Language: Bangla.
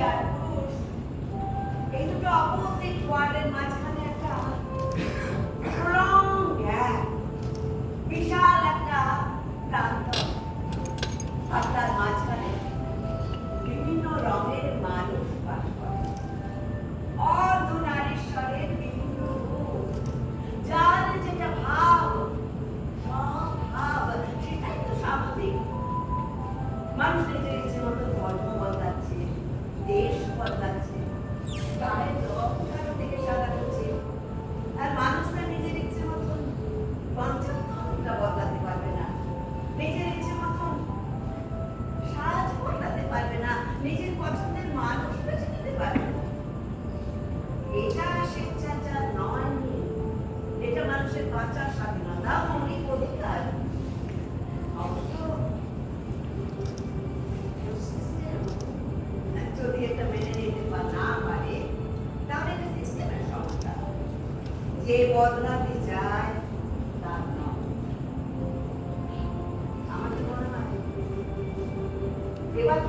আর মাঝখানে বিভিন্ন রঙের যেটা ভাব সব সেটাই তো স্বাভাবিক মানুষ ইচ্ছে মতো যে বদলাতে চায় তার নাম আমাদের মনে হয় এবার